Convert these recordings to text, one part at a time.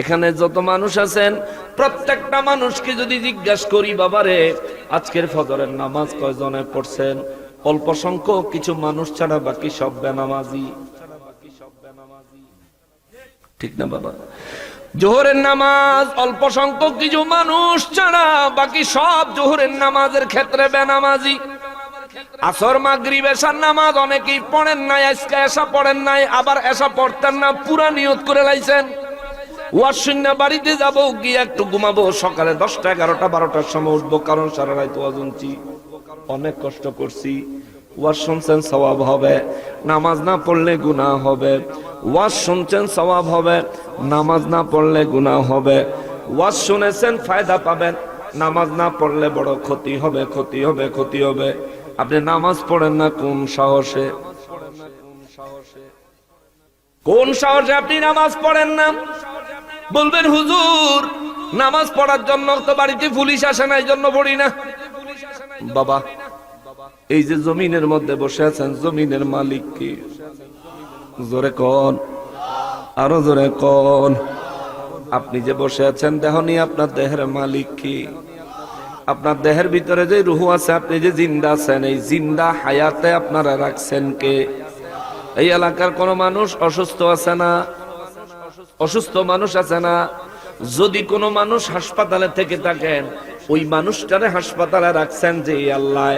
এখানে যত মানুষ আছেন, প্রত্যেকটা মানুষকে যদি জিজ্ঞাসা করি, বাবারে, আজকের ফজরের নামাজ কয়জনে পড়ছেন? অল্প সংখ্যক কিছু মানুষ ছাড়া বাকি সব বেনামাজি। ঠিক না, বাবা? জোহরের নামাজ, অল্প সংখ্যক কিছু মানুষ ছাড়া বাকি সব জোহরের নামাজের ক্ষেত্রে বেনামাজি। আসর, মাগরিব এসার নামাজ অনেকেই পড়েন নাই, আজকে এসা পড়েন নাই, আবার এসা পড়তেন না, পুরা নিয়ত করে লাইছেন। ওয়ার শূন্য বাড়িতে যাব, গিয়ে একটু ঘুমাবো। সকালে দশটা, এগারোটা, বারোটার সময় উঠবো, কারণ সারা রাত ওয়াজ শুনছি। অনেক কষ্ট করছি। ওয়াজ শুনছেন, সওয়াব হবে। নামাজ না পড়লে গুনাহ হবে। ওয়াজ শুনছেন, সওয়াব হবে। নামাজ না পড়লে গুনাহ হবে। ওয়াজ শুনেছেন, ফায়দা পাবেন। নামাজ না পড়লে বড় ক্ষতি হবে ক্ষতি হবে ক্ষতি হবে। আপনি নামাজ পড়েন না, কোন সাহসে? কোন সাহসে আপনি নামাজ পড়েন না? বলবেন, হুজুর, নামাজ পড়ার জন্য তো বাড়িতে পুলিশ আসে না এই জন্য পড়ি না। বাবা, এই যে জমিনের মধ্যে বসে আছেন, জমিনের মালিক কি? জোরে কন, আরও জোরে কন। আপনি যে বসে আছেন দেহনি আপনার দেহের মালিক কি? আপনার দেহের ভিতরে যে রুহু আছে, আপনি যে জিন্দা আছেন, এই জিন্দা হায়াতে আপনারা রাখছেন কে? এই এলাকার কোন মানুষ অসুস্থ আছে না? অসুস্থ মানুষ আছে না? যদি কোনো মানুষ হাসপাতালে থেকে থাকেন, ওই মানুষটারে হাসপাতালে রাখছেন যে আল্লাহ,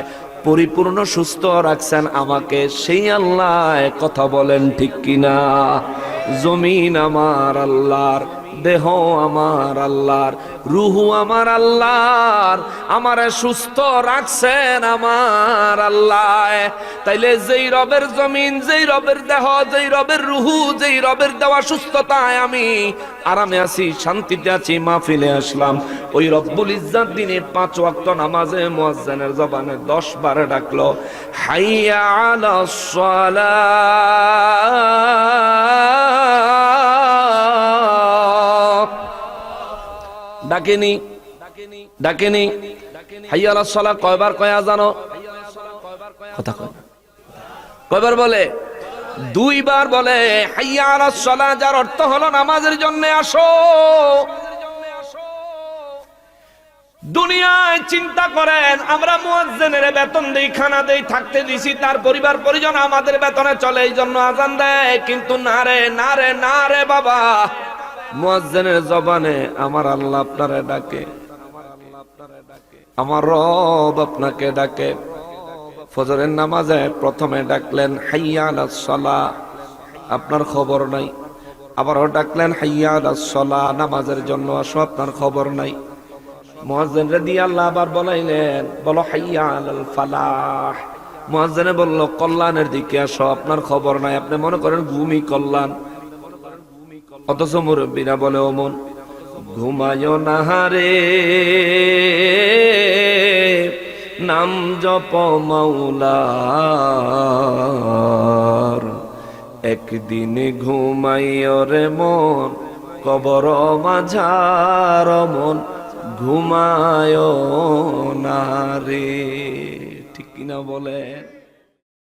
পরিপূর্ণ সুস্থ রাখছেন আমাকে। সেই আল্লাহ, কথা বলেন ঠিক কিনা? জমিন আমার আল্লাহর, দেহ আমার আল্লাহর, রুহু আমার আল্লাহর, আমারে সুস্থ রাখছেন আমার আল্লাহ। তাইলে যেই রবের জমিন, যেই রবের দেহ, যেই রবের রুহু, যেই রবের দেওয়া সুস্থতায় আমি আরামে আছি, শান্তিতে আছি, মাহফিলে আসলাম। ওই রব্বুল ইজ্জাত দিনে পাঁচ ওয়াক্ত নামাজে মুয়াজ্জিনের জবানে দশ বার ডাকলো, হাইয়া আলা সালাহ ডাকেনি ডাকেনি। হাইয়া আলা সালাহ কয়বার কয়া জানো? কথা কয় কয়বার বলে? দুইবার বলে, হাইয়া আলা সালাহ যার অর্থ হলো নামাজের জন্য আসো। দুনিয়ায় চিন্তা করেন, আমরা মুয়াজ্জিনের বেতন দেই, খানা দেই, থাকতে দিছি, তার পরিবার পরিজন আমাদের বেতনে চলে, এই জন্য আজান দেয়। কিন্তু না রে না রে না রে বাবা। মুয়াজ্জিনের জবানে আমার আল্লাহ আপনারে ডাকে। আমার রব আপনাকে ডাকে। ফজরের নামাজে প্রথমে ডাকলেন হাইয়া সালাহ আপনার খবর নাই। আবারও ডাকলেন হাইয়া সালাহ নামাজের জন্য আসো, আপনার খবর নাই। মুয়াজ্জিন রে আল্লাহ আবার বলাইলেন, বলো হাইয়া আলাল ফালাহ মুয়াজ্জিনে বলল, কল্যাণের দিকে আসো, আপনার খবর নাই। আপনি মনে করেন ঘুমই কল্যাণ। অথচ মুরব্বীরা বলে ওমন ঘুমায় না রে। নাম জপ মাওলার। একদিন ঘুমাইয় রে মন, কবর মাঝার মন, ঘুমায় না রে। ঠিক কিনা বলে